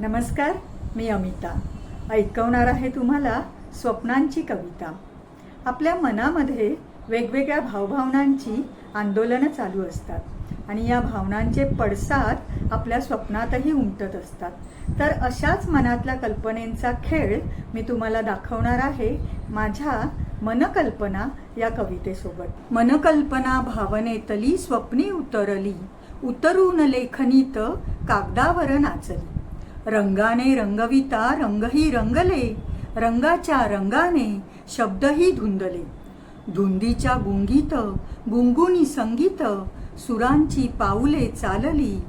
नमस्कार मी अमिता. ऐकवणार आहे तुम्हाला स्वप्नांची कविता. आपल्या मनामध्ये वेगवेगळ्या भावभावनांची आंदोलनं चालू असतात आणि या भावनांचे पडसाद आपल्या स्वप्नातही उमटत असतात. तर अशाच मनातल्या कल्पनेचा खेळ मी तुम्हाला दाखवणार आहे माझ्या मनकल्पना या कवितेसोबत. मनकल्पना भावनेतली स्वप्नी उतरली. उतरून लेखनीत कागदावर नाचली. रंगाने रंगविता रंगही रंगले रंगाच्या रंगाने शब्दही धुंदले. धुंदीच्या गुंगीत गुंगुनी संगीत सुरांची पाऊले चालली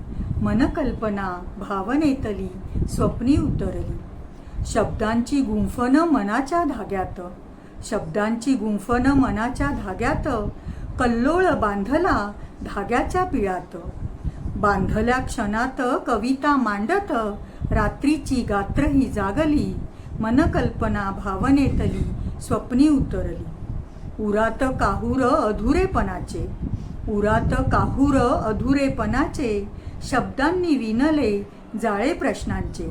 मनकल्पना भावनेतली स्वप्नी उतरली. शब्दांची गुंफन मनाच्या धाग्यात शब्दांची गुंफन मनाच्या धाग्यात कल्लोळ बांधला धाग्याच्या पिळात. बांधल्या क्षणात कविता मांडत रात्रीची गात्रही जागली मनकल्पना भावनेतली स्वप्नी उतरली. उरात काहूर अधुरेपणाचे उरात काहूर अधुरेपणाचे शब्दांनी विणले जाळे प्रश्नांचे.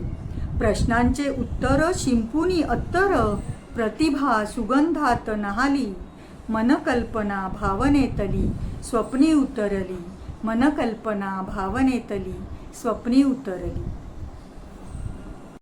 प्रश्नांचे उत्तर शिंपुनी अत्तर प्रतिभा सुगंधात नहाली मनकल्पना भावनेतली स्वप्नी उतरली. मनकल्पना भावनेतली स्वप्नी उतरली.